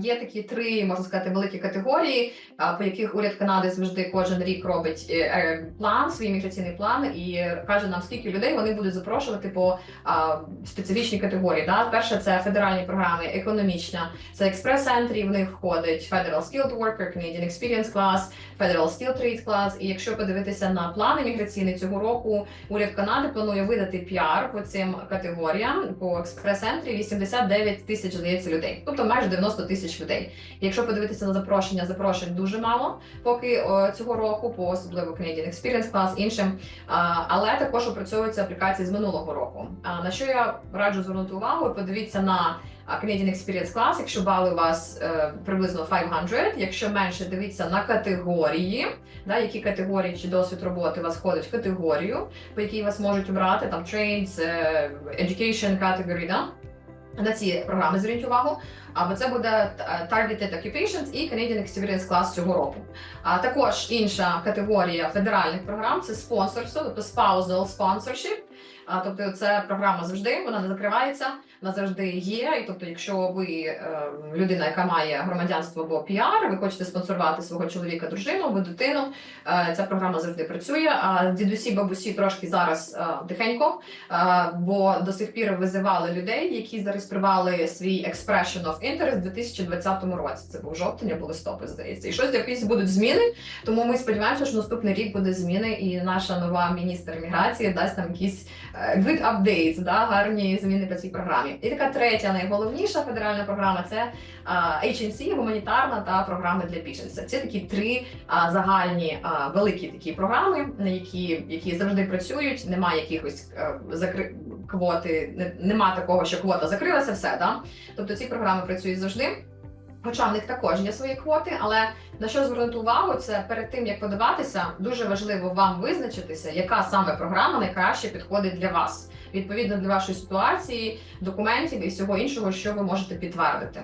Є такі три, можна сказати, великі категорії, по яких уряд Канади завжди кожен рік робить е, е, план, свій міграційний план, і каже нам, скільки людей вони будуть запрошувати по специфічній категорії. Да? Перше це федеральні програми, економічна, це експрес-ентрі, в них входить Federal Skilled Worker, Canadian Experience Class, Federal Skilled Trade Class. І якщо подивитися на плани міграційні цього року, уряд Канади планує видати піар по цим категоріям по експрес-ентрі 89 тисяч здається людей, тобто майже 90 тисяч людей. Якщо подивитися на запрошення, запрошень дуже мало поки цього року, по особливо Canadian Experience Class, іншим. Але також опрацьовуються аплікації з минулого року. А, на що я раджу звернути увагу? Подивіться на Canadian Experience Class, якщо бали у вас е, приблизно 500, якщо менше, дивіться на категорії, да, які категорії чи досвід роботи у вас входить в категорію, по якій вас можуть обрати, там trades, е, education category, да? На ці програми зверніть увагу. Або це буде е, Targeted Occupations і Canadian Experience Class цього року. А також інша категорія федеральних програм це спонсорство, тобто spousal sponsorship. А, тобто це програма завжди, вона не закривається, вона завжди є. І тобто, якщо ви е, людина, яка має громадянство або піар, ви хочете спонсорувати свого чоловіка, дружину або дитину, е, ця програма завжди працює. А дідусі, бабусі трошки зараз е, тихенько, бо до сих пір визивали людей, які зареєстрували свій expression of interest у 2020 році. Це був жовтень або листопад, здається. І щось якісь будуть зміни. Тому ми сподіваємося, що наступний рік буде зміни, і наша нова міністр міграції дасть нам якісь good updates, да, гарні зміни по цій програмі. І така третя, найголовніша федеральна програма це HNC, гуманітарна та програми для біженців. Це такі три загальні великі такі програми, які, які завжди працюють. Немає якихось е, закри... квоти, не- нема такого, що квота закрилася, все да. Тобто ці програми працюють завжди. Хоча в них також є свої квоти, але на що звернути увагу, це перед тим як подаватися, дуже важливо вам визначитися, яка саме програма найкраще підходить для вас, відповідно для вашої ситуації, документів і всього іншого, що ви можете підтвердити.